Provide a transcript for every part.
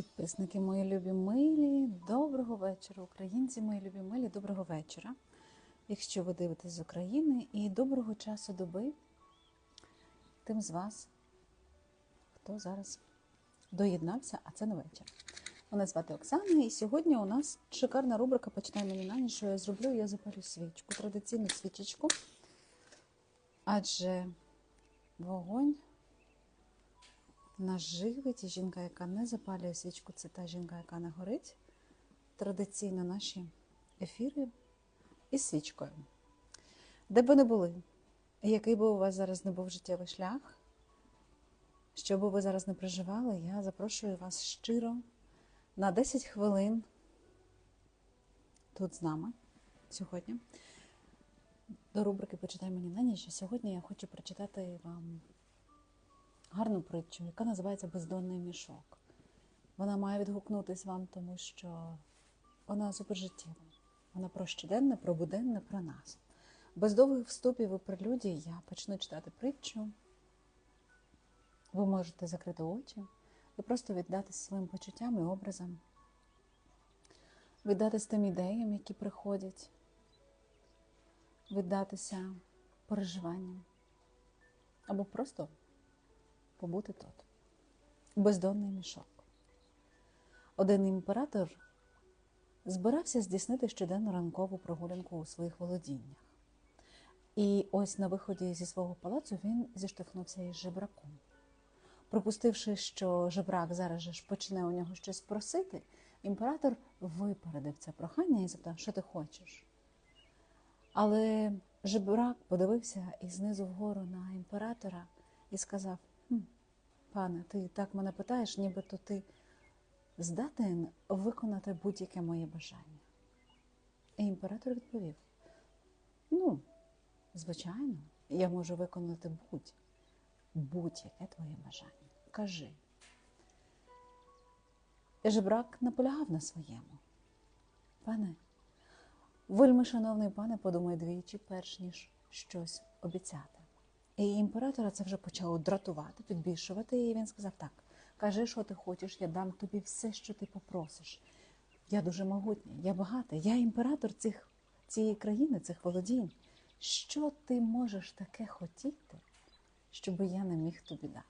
Підписники мої любі милі, доброго вечора. Українці мої любі милі, доброго вечора. Якщо ви дивитесь з України, і доброго часу доби тим з вас, хто зараз доєднався, а це не вечір. Мене звати Оксана, і сьогодні у нас шикарна рубрика Почитай мені на ніч, що я зроблю, я запалю свічку, традиційну свічечку. Адже вогонь нас живить, і жінка, яка не запалює свічку, це та жінка, яка не горить. Традиційно наші ефіри із свічкою. Де би не були, який би у вас зараз не був життєвий шлях, що би ви зараз не проживали, я запрошую вас щиро на 10 хвилин тут з нами сьогодні. До рубрики Почитай мені на ніч. Сьогодні я хочу прочитати вам гарну притчу, яка називається Бездонний мішок. Вона має відгукнутись вам, тому що вона супержиттєва. Вона про щоденне, про буденне, про нас. Без довгих вступів і прелюдій я почну читати притчу. Ви можете закрити очі і просто віддатись своїм почуттям і образам, віддатись тим ідеям, які приходять, віддатися переживанням або просто побути тут. Бездонний мішок. Один імператор збирався здійснити щоденну ранкову прогулянку у своїх володіннях. І ось на виході зі свого палацу він зіштовхнувся із жебраком. Припустивши, що жебрак зараз же ж почне у нього щось просити, імператор випередив це прохання і запитав, що ти хочеш. Але жебрак подивився і знизу вгору на імператора і сказав: «Хм, пане, ти так мене питаєш, нібито ти здатен виконати будь-яке моє бажання. І імператор відповів: Ну, звичайно, я можу виконати будь, будь-яке твоє бажання. Кажи. Жебрак наполягав на своєму. Пане, вельми шановний пане, подумай двічі, перш ніж щось обіцяти. І імператора це вже почало дратувати, підбільшувати, і він сказав так. Кажи, що ти хочеш, я дам тобі все, що ти попросиш. Я дуже могутній, я багатий, я імператор цих, цієї країни, цих володінь. Що ти можеш таке хотіти, щоб я не міг тобі дати?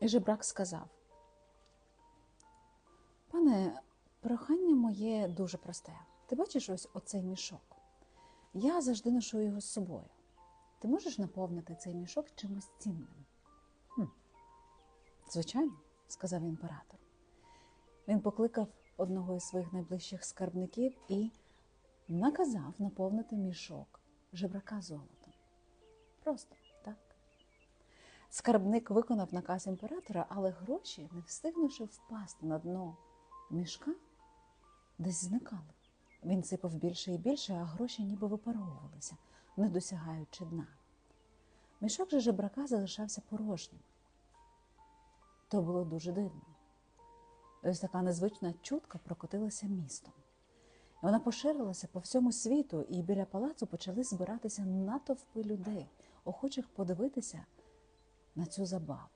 І жебрак сказав: Пане, прохання моє дуже просте. Ти бачиш ось оцей мішок? Я завжди ношу його з собою. Ти можеш наповнити цей мішок чимось цінним? Хм. Звичайно, сказав імператор. Він покликав одного із своїх найближчих скарбників і наказав наповнити мішок жебрака золотом. Просто так. Скарбник виконав наказ імператора, але гроші, не встигнувши впасти на дно мішка, десь зникали. Він сипав більше і більше, а гроші ніби випаровувалися, не досягаючи дна. Мішок же жебрака залишався порожнім. То було дуже дивно. Ось така незвична чутка прокотилася містом. І вона поширилася по всьому світу, і біля палацу почали збиратися натовпи людей, охочих подивитися на цю забаву.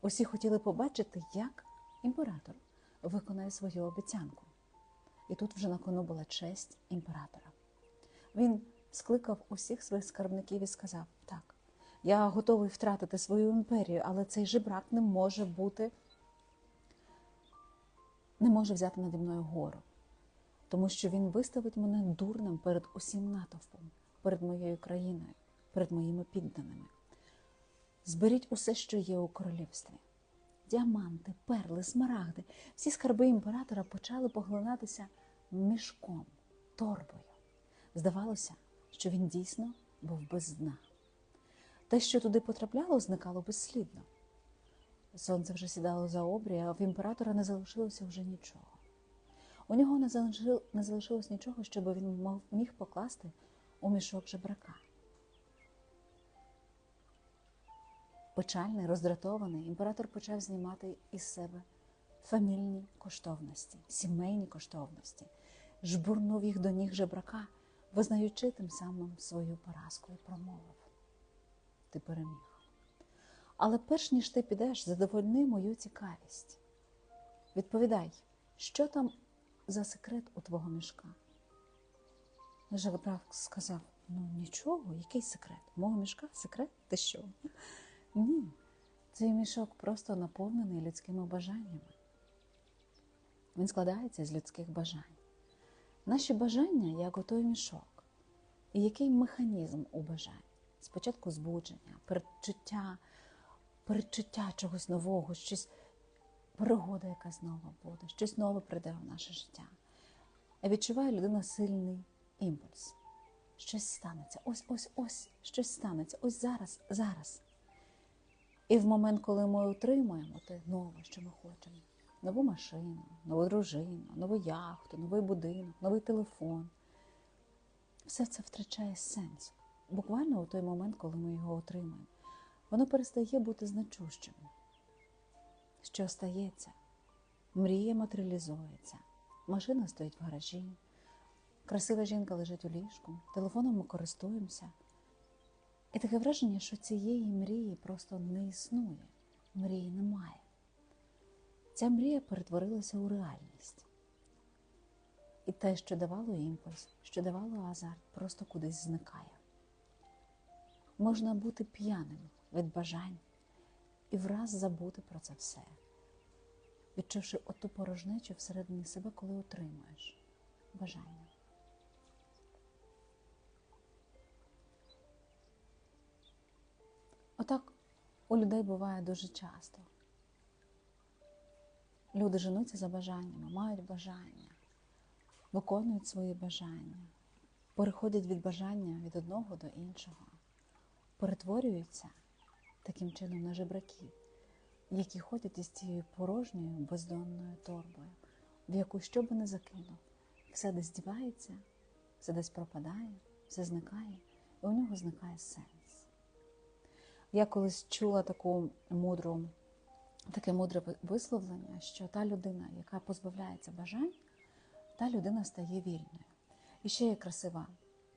Усі хотіли побачити, як імператор виконає свою обіцянку. І тут вже на кону була честь імператора. Він скликав усіх своїх скарбників і сказав: так, я готовий втратити свою імперію, але цей жебрак не може бути, не може взяти наді мною гору, тому що він виставить мене дурним перед усім натовпом, перед моєю країною, перед моїми підданими. Зберіть усе, що є у королівстві. Діаманти, перли, смарагди, всі скарби імператора почали поглинатися мішком, торбою. Здавалося, що він дійсно був без дна. Те, що туди потрапляло, зникало безслідно. Сонце вже сідало за обрій, а в імператора не залишилося вже нічого. У нього не залишилось, нічого, щоб він міг покласти у мішок жебрака. Печальний, роздратований, імператор почав знімати із себе фамільні коштовності, сімейні коштовності, жбурнув їх до ніг жебрака, визнаючи тим самим свою поразку і промовив. Ти переміг. Але перш ніж ти підеш, задовольни мою цікавість. Відповідай, що там за секрет у твого мішка? Жебрак сказав: ну нічого, який секрет? Мого мішка секрет? Ти що? Ні, цей мішок просто наповнений людськими бажаннями. Він складається з людських бажань. Наші бажання як отой мішок. І який механізм у бажань? Спочатку збудження, передчуття, передчуття чогось нового, щось пригода якась нова буде, щось нове прийде в наше життя. А відчуває людина сильний імпульс. Щось станеться, ось, ось, ось, щось станеться, ось зараз, зараз. І в момент, коли ми отримаємо те нове, що ми хочемо, нову машину, нову дружину, нову яхту, новий будинок, новий телефон, все це втрачає сенс. Буквально у той момент, коли ми його отримаємо, воно перестає бути значущим. Що стається? Мрія матеріалізується, машина стоїть в гаражі, красива жінка лежить у ліжку, телефоном ми користуємося. І таке враження, що цієї мрії просто не існує, мрії немає. Ця мрія перетворилася у реальність. І те, що давало імпульс, що давало азарт, просто кудись зникає. Можна бути п'яним від бажань і враз забути про це все, відчувши оту порожнечу всередині себе, коли отримуєш бажання. Отак у людей буває дуже часто. Люди женуться за бажаннями, мають бажання, виконують свої бажання, переходять від бажання від одного до іншого, перетворюються таким чином на жебраків, які ходять із цією порожньою бездонною торбою, в яку що би не закинув, все десь дівається, все десь пропадає, все зникає, і у нього зникає сенс. Я колись чула таку мудру, таке мудре висловлення, що та людина, яка позбавляється бажань, та людина стає вільною. І ще є красива,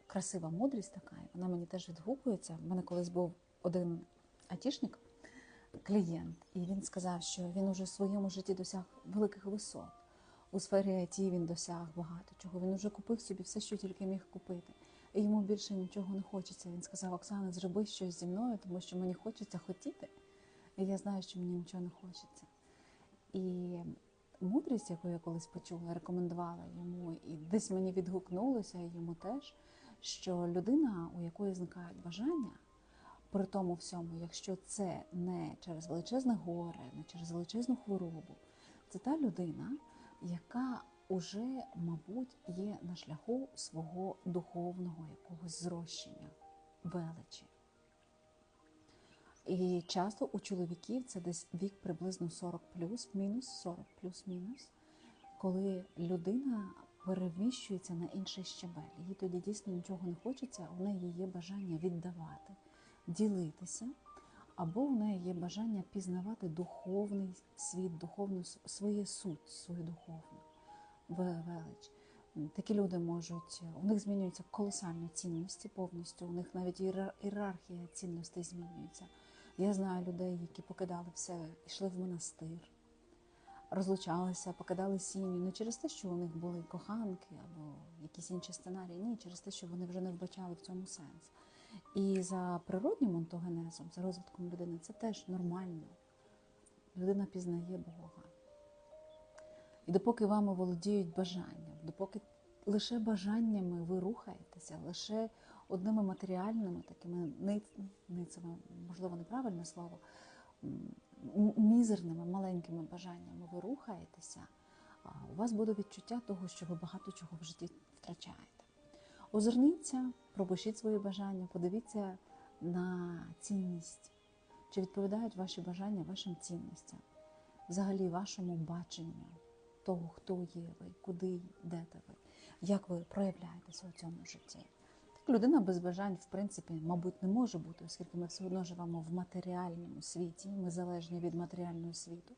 красива мудрість така, вона мені теж відгукується. У мене колись був один атішник, клієнт, і він сказав, що він уже в своєму житті досяг великих висот. У сфері IT він досяг багато чого. Він вже купив собі все, що тільки міг купити. І йому більше нічого не хочеться. Він сказав: Оксана, зроби щось зі мною, тому що мені хочеться хотіти. І я знаю, що мені нічого не хочеться. І мудрість, яку я колись почула, рекомендувала йому, і десь мені відгукнулося йому теж, що людина, у якої зникають бажання, при тому всьому, якщо це не через величезне горе, не через величезну хворобу, це та людина, яка уже, мабуть, є на шляху свого духовного якогось зрощення, величі. І часто у чоловіків це десь вік приблизно 40 плюс-мінус, 40 плюс-мінус, коли людина переміщується на інший щабель. Їй тоді дійсно нічого не хочеться, у неї є бажання віддавати, ділитися, або у неї є бажання пізнавати духовний світ, духовну своє суть, свою духовну велич. Такі люди можуть, у них змінюються колосальні цінності повністю, у них навіть ієрархія цінностей змінюється. Я знаю людей, які покидали все, йшли в монастир, розлучалися, покидали сім'ю не через те, що у них були коханки або якісь інші сценарії, ні, через те, що вони вже не вбачали в цьому сенс. І за природнім онтогенезом, за розвитком людини, це теж нормально. Людина пізнає Бога. І допоки вами володіють бажанням, допоки лише бажаннями ви рухаєтеся, лише одними матеріальними, такими ницями, можливо, неправильне слово, мізерними маленькими бажаннями ви рухаєтеся, у вас буде відчуття того, що ви багато чого в житті втрачаєте. Озирніться, пропишіть свої бажання, подивіться на цінність, чи відповідають ваші бажання вашим цінностям, взагалі вашому баченню того, хто є ви, куди йдете ви, як ви проявляєтеся у цьому житті. Людина без бажань, в принципі, мабуть, не може бути, оскільки ми все одно живемо в матеріальному світі, ми залежні від матеріального світу.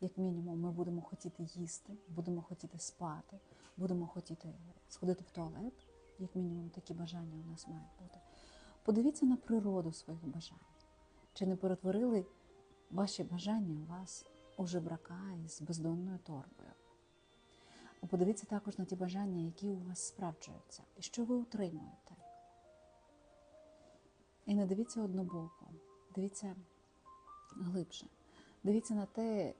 Як мінімум, ми будемо хотіти їсти, будемо хотіти спати, будемо хотіти сходити в туалет. Як мінімум, такі бажання у нас мають бути. Подивіться на природу своїх бажань. Чи не перетворили ваші бажання вас у жебрака із бездонною торбою. Подивіться також на ті бажання, які у вас справджуються, і що ви отримуєте. І не дивіться однобоко, дивіться глибше. Дивіться на те,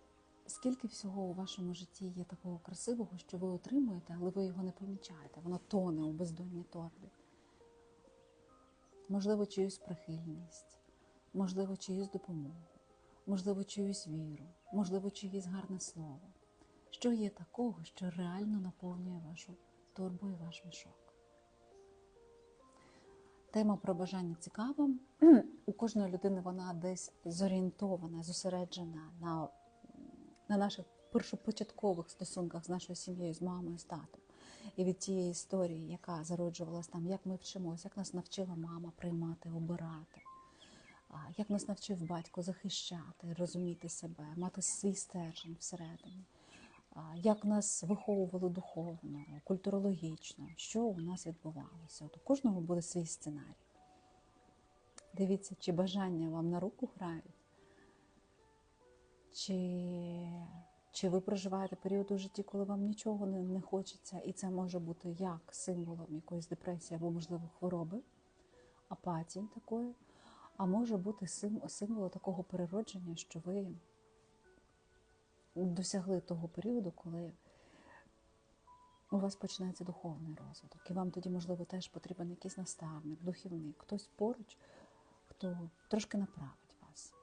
скільки всього у вашому житті є такого красивого, що ви отримуєте, але ви його не помічаєте. Воно тоне у бездонній торбі. Можливо, чиюсь прихильність, можливо, чиюсь допомогу, можливо, чиюсь віру, можливо, чиюсь гарне слово. Що є такого, що реально наповнює вашу торбу і ваш мішок? Тема про бажання цікава. У кожної людини вона десь зорієнтована, зосереджена на, на наших першопочаткових стосунках з нашою сім'єю, з мамою, з татом. І від тієї історії, яка зароджувалась там, як ми вчимося, як нас навчила мама приймати, обирати, як нас навчив батько захищати, розуміти себе, мати свій стержень всередині, як нас виховували духовно, культурологічно, що у нас відбувалося. От у кожного буде свій сценарій. Дивіться, чи бажання вам на руку грають, чи, чи ви проживаєте період у житті, коли вам нічого не, не хочеться, і це може бути як символом якоїсь депресії або, можливо, хвороби, апатії такої, а може бути сим, символом такого переродження, що ви досягли того періоду, коли у вас починається духовний розвиток. І вам тоді, можливо, теж потрібен якийсь наставник, духівник, хтось поруч, хто трошки направить вас.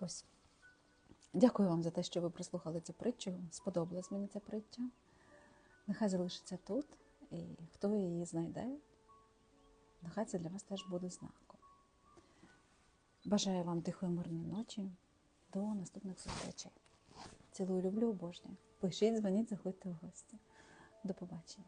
Ось. Дякую вам за те, що ви прослухали цю притчу. Сподобалась мені ця притча. Нехай залишиться тут, і хто її знайде, нехай це для вас теж буде знаком. Бажаю вам тихої мирної ночі. До наступних зустрічей. Цілую, люблю, обожнюю. Пишіть, дзвоніть, заходьте в гості. До побачення.